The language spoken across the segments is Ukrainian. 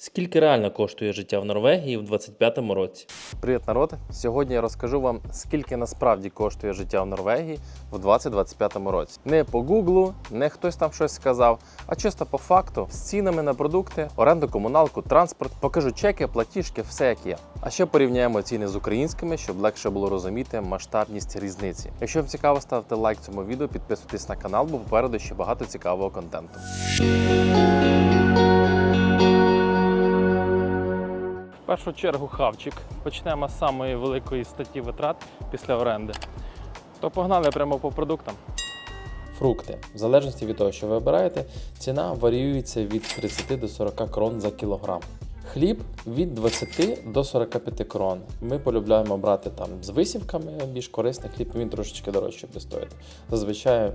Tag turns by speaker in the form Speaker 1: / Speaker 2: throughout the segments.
Speaker 1: Скільки реально коштує життя в Норвегії в 2025 році?
Speaker 2: Привіт, народ! Сьогодні я розкажу вам, скільки насправді коштує життя в Норвегії в 2025 році. Не по гуглу, не хтось там щось сказав, а чисто по факту з цінами на продукти, оренду, комуналку, транспорт. Покажу чеки, платіжки, все як є. А ще порівняємо ціни з українськими, щоб легше було розуміти масштабність різниці. Якщо вам цікаво, ставте лайк цьому відео, підписуйтесь на канал, бо попереду ще багато цікавого контенту.
Speaker 1: Першу чергу хавчик. Почнемо з самої великої статті витрат після оренди. То погнали прямо по продуктам.
Speaker 3: Фрукти. В залежності від того, що ви обираєте, ціна варіюється від 30 до 40 крон за кілограм. Хліб від 20 до 45 крон. Ми полюбляємо брати там з висівками більш корисний хліб, він трошечки дорожче буде стоїти. Зазвичай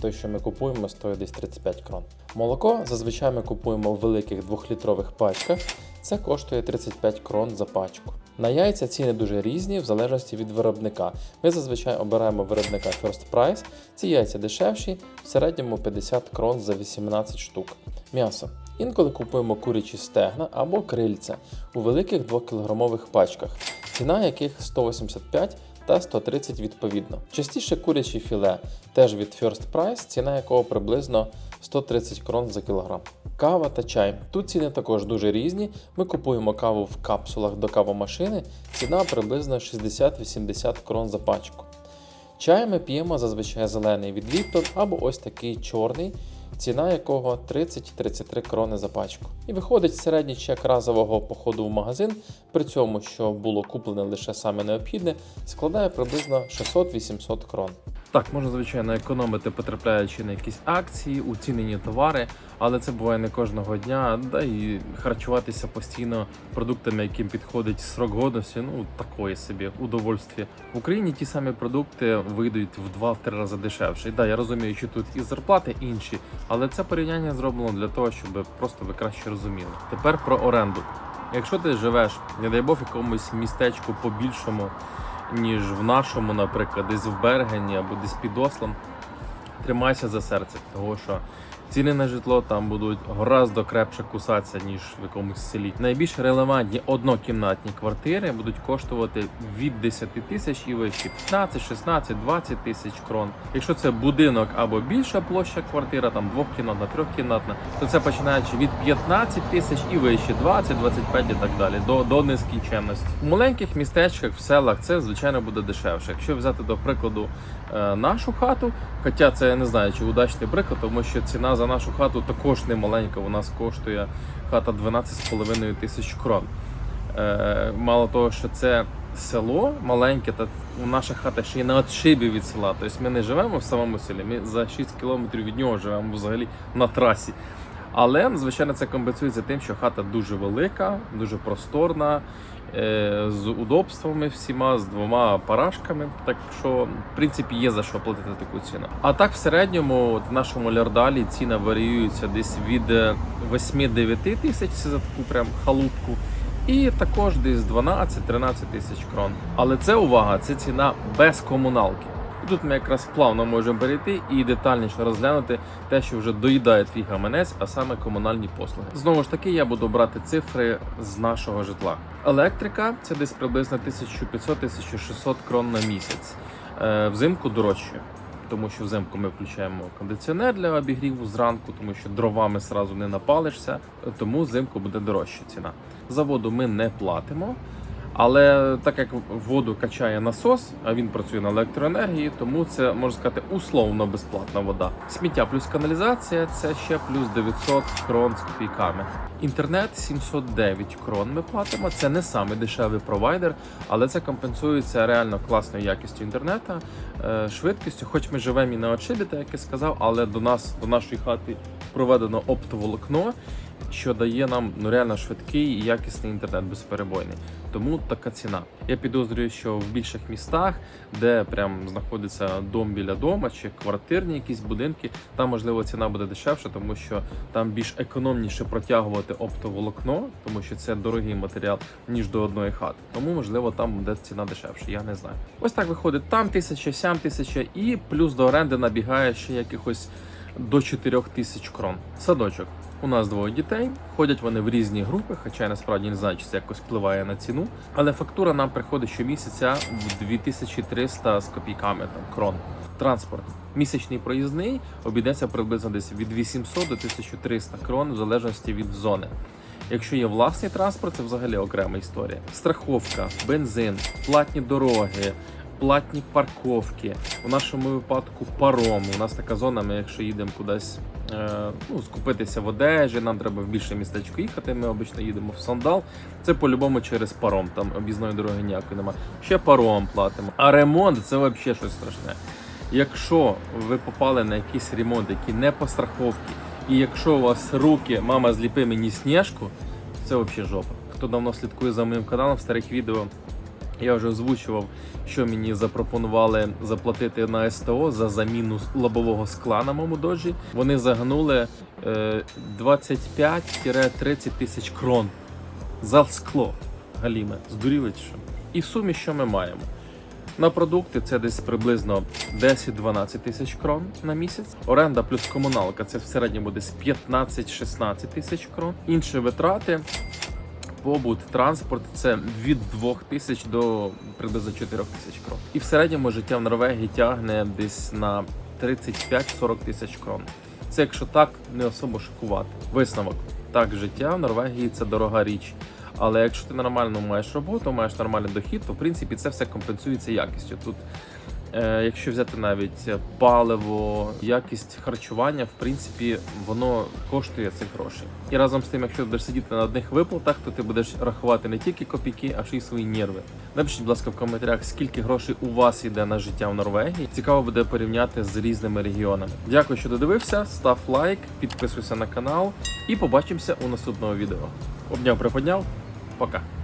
Speaker 3: той, що ми купуємо, стоїть десь 35 крон. Молоко зазвичай ми купуємо в великих 2-літрових пачках. Це коштує 35 крон за пачку. На яйця ціни дуже різні в залежності від виробника. Ми зазвичай обираємо виробника First Price. Ці яйця дешевші, в середньому 50 крон за 18 штук. М'ясо. Інколи купуємо курячі стегна або крильця у великих 2-кілограмових пачках, ціна яких 185 та 130 відповідно. Частіше курячі філе, теж від First Price, ціна якого приблизно 130 крон за кілограм. Кава та чай. Тут ціни також дуже різні. Ми купуємо каву в капсулах до кавомашини, ціна приблизно 60-80 крон за пачку. Чай ми п'ємо зазвичай зелений від Lipton або ось такий чорний, ціна якого 30-33 крони за пачку. І виходить середній чек разового походу в магазин, при цьому, що було куплене лише саме необхідне, складає приблизно 600-800 крон.
Speaker 1: Так, можна, звичайно, економити, потрапляючи на якісь акції, уцінені товари, але це буває не кожного дня. Да і харчуватися постійно продуктами, яким підходить срок годності, ну такої собі удовольстві. В Україні ті самі продукти вийдуть в 2-3 рази дешевше. І да, я розумію, що тут і зарплати інші, але це порівняння зроблено для того, щоб просто ви краще розуміли. Тепер про оренду. Якщо ти живеш, не дай Бог, якомусь містечку побільшому, ніж в нашому, наприклад, десь в Бергені або десь під Ослом, тримайся за серце, того що ціни на житло там будуть гораздо крепше кусатися, ніж в якомусь селі. Найбільш релевантні однокімнатні квартири будуть коштувати від 10 тисяч і вище 15, 16, 20 тисяч крон. Якщо це будинок або більша площа квартира, там двохкімнатна, трьохкімнатна, то це починаючи від 15 тисяч і вище, 20, 25 і так далі, до, до нескінченності. В маленьких містечках, в селах це звичайно буде дешевше. Якщо взяти до прикладу е, нашу хату, хоча це я не знаю, чи удачний приклад, тому що ціна за нашу хату також не маленька. У нас коштує хата 12,5 тисяч крон. Е, мало того, що це село маленьке, та наша хата ще й на отшибі від села. Тобто ми не живемо в самому селі, ми за 6 кілометрів від нього живемо взагалі на трасі. Але, звичайно, це компенсується тим, що хата дуже велика, дуже просторна, е, з удобствами всіма, з двома парашками. Так що, в принципі, є за що платити таку ціну. А так, в середньому, в нашому лярдалі ціна варіюється десь від е, 8-9 тисяч за таку прям халупку. І також десь 12-13 тисяч крон. Але це увага, це ціна без комуналки. І тут ми якраз плавно можемо перейти і детальніше розглянути те, що вже доїдає твій гаманець, а саме комунальні послуги. Знову ж таки, я буду брати цифри з нашого житла. Електрика це десь приблизно 1500-1600 крон на місяць. Е, взимку дорожче. Тому що взимку ми включаємо кондиціонер для обігріву зранку, тому що дровами сразу не напалишся, тому взимку буде дорожча ціна. За воду ми не платимо. Але так як воду качає насос, а він працює на електроенергії, тому це можна сказати условно безплатна вода. Сміття плюс каналізація це ще плюс 900 крон з копійками. Інтернет 709 крон ми платимо. Це не самий дешевий провайдер, але це компенсується реально класною якістю інтернету, е, швидкістю. Хоч ми живемо і на отшибі, так як я сказав, але до нас, до нашої хати проведено оптоволокно що дає нам ну реально швидкий і якісний інтернет безперебойний. Тому така ціна. Я підозрюю, що в більших містах, де прям знаходиться дом біля дома чи квартирні якісь будинки, там можливо ціна буде дешевша, тому що там більш економніше протягувати оптоволокно, тому що це дорогий матеріал ніж до одної хати. Тому можливо там буде ціна дешевша. Я не знаю. Ось так виходить там тисяча, сям тисяча, і плюс до оренди набігає ще якихось до 4 тисяч крон. Садочок. У нас двоє дітей. Ходять вони в різні групи, хоча я насправді не знаю, чи це якось впливає на ціну. Але фактура нам приходить щомісяця в 2300 з копійками там крон. Транспорт. Місячний проїзний обійдеться приблизно десь від 800 до 1300 крон в залежності від зони. Якщо є власний транспорт, це взагалі окрема історія. Страховка, бензин, платні дороги, платні парковки. У нашому випадку паром. У нас така зона. Ми, якщо їдемо кудись е, ну, скупитися в одежі, нам треба в більше містечко їхати. Ми обично їдемо в сандал. Це по-любому через паром. Там об'їзної дороги ніякої немає. Ще паром платимо. А ремонт це взагалі щось страшне. Якщо ви попали на якийсь ремонт, який не по страховці, і якщо у вас руки, мама зліпи мені сніжку, це взагалі жопа. Хто давно слідкує за моїм каналом старих відео, я вже озвучував, що мені запропонували заплатити на СТО за заміну лобового скла на моєму дожі. Вони загнули е, 25-30 тисяч крон за скло. Галіме, здуріли що? І в сумі що ми маємо? На продукти це десь приблизно 10-12 тисяч крон на місяць. Оренда плюс комуналка це в середньому десь 15-16 тисяч крон. Інші витрати, побут, транспорт це від 2 тисяч до приблизно 4 тисяч крон. І в середньому життя в Норвегії тягне десь на 35-40 тисяч крон. Це якщо так не особо шокувати. Висновок. Так, життя в Норвегії це дорога річ. Але якщо ти нормально маєш роботу, маєш нормальний дохід, то в принципі це все компенсується якістю. Тут, якщо взяти навіть паливо, якість харчування, в принципі, воно коштує цих грошей. І разом з тим, якщо будеш сидіти на одних виплатах, то ти будеш рахувати не тільки копійки, а ще й свої нерви. Напишіть, будь ласка, в коментарях, скільки грошей у вас йде на життя в Норвегії. Цікаво буде порівняти з різними регіонами. Дякую, що додивився. Став лайк, підписуйся на канал і побачимося у наступному відео. Обняв, приподняв. Пока.